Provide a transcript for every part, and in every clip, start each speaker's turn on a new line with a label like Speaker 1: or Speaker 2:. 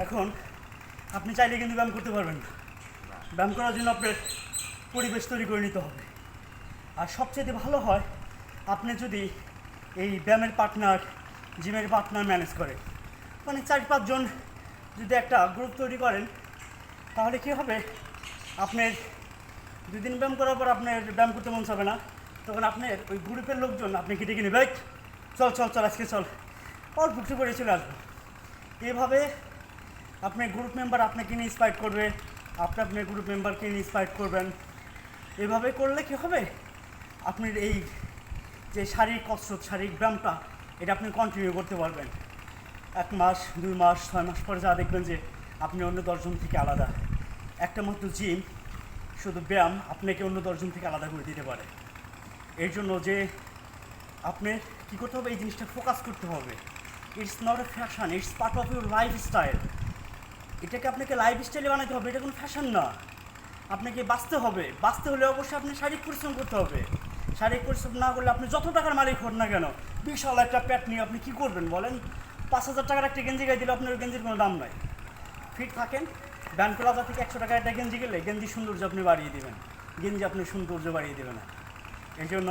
Speaker 1: এখন আপনি চাইলে কিন্তু ব্যায়াম করতে পারবেন। না ব্যায়াম করার জন্য আপনার পরিবেশ তৈরি করে নিতে হবে। আর সবচেয়ে ভালো হয় আপনি যদি এই ব্যায়ামের পার্টনার জিমের পার্টনার ম্যানেজ করে মানে চার পাঁচজন যদি একটা গ্রুপ তৈরি করেন তাহলে কী হবে? আপনার দুদিন ব্যায়াম করার পর আপনার ব্যায়াম করতে মন চাবে না তখন আপনার ওই গ্রুপের লোকজন আপনি কেটে কিনে "এই, চল চল চল আজকে চল। অল্প একটু করে চলে আসব। এভাবে আপনার গ্রুপ মেম্বার আপনাকে নিয়ে ইন্সপায়ার করবে আপনি আপনার গ্রুপ মেম্বারকে নিয়ে ইন্সপায়ার করবেন, এভাবে করলে কি হবে? আপনার এই যে শারীরিক কসরত, শারীরিক ব্যায়ামটা, এটা আপনি কন্টিনিউ করতে পারবেন। এক মাস, দুই মাস, ছয় মাস পরে যা দেখবেন যে আপনি অন্য দশজন থেকে আলাদা। একটা মাত্র জিম শুধু ব্যায়াম আপনাকে অন্য দশজন থেকে আলাদা করে দিতে পারে। এর জন্য যে আপনি কী করতে হবে? এই জিনিসটা ফোকাস করতে হবে। It's not a fashion it's part of your lifestyle এটাকে আপনাকে লাইফ স্টাইলে বানাতে হবে, এটা কোনো ফ্যাশন না। আপনাকে বাঁচতে হবে। বাঁচতে হলে অবশ্যই আপনি শারীরিক পরিশ্রম করতে হবে। শারীরিক পরিশ্রম না করলে আপনি যত টাকার মালিক হন না কেন, বিশাল একটা প্যাট নিয়ে আপনি কী করবেন বলেন? পাঁচ হাজার টাকার একটা গেঞ্জি গায়ে দিলে আপনার গেঞ্জির কোনো দাম নাই। ফিট থাকেন ব্যান্ড প্লাজা থেকে একশো টাকা একটা গেঞ্জি গেলে গেঞ্জি সৌন্দর্য আপনি বাড়িয়ে দেবেন। গেঞ্জি আপনি সৌন্দর্য বাড়িয়ে দেবেন না। এই জন্য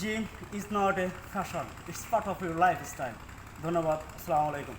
Speaker 1: gym is not a fashion it's part of your lifestyle ধন্যবাদ, আসসালামু আলাইকুম।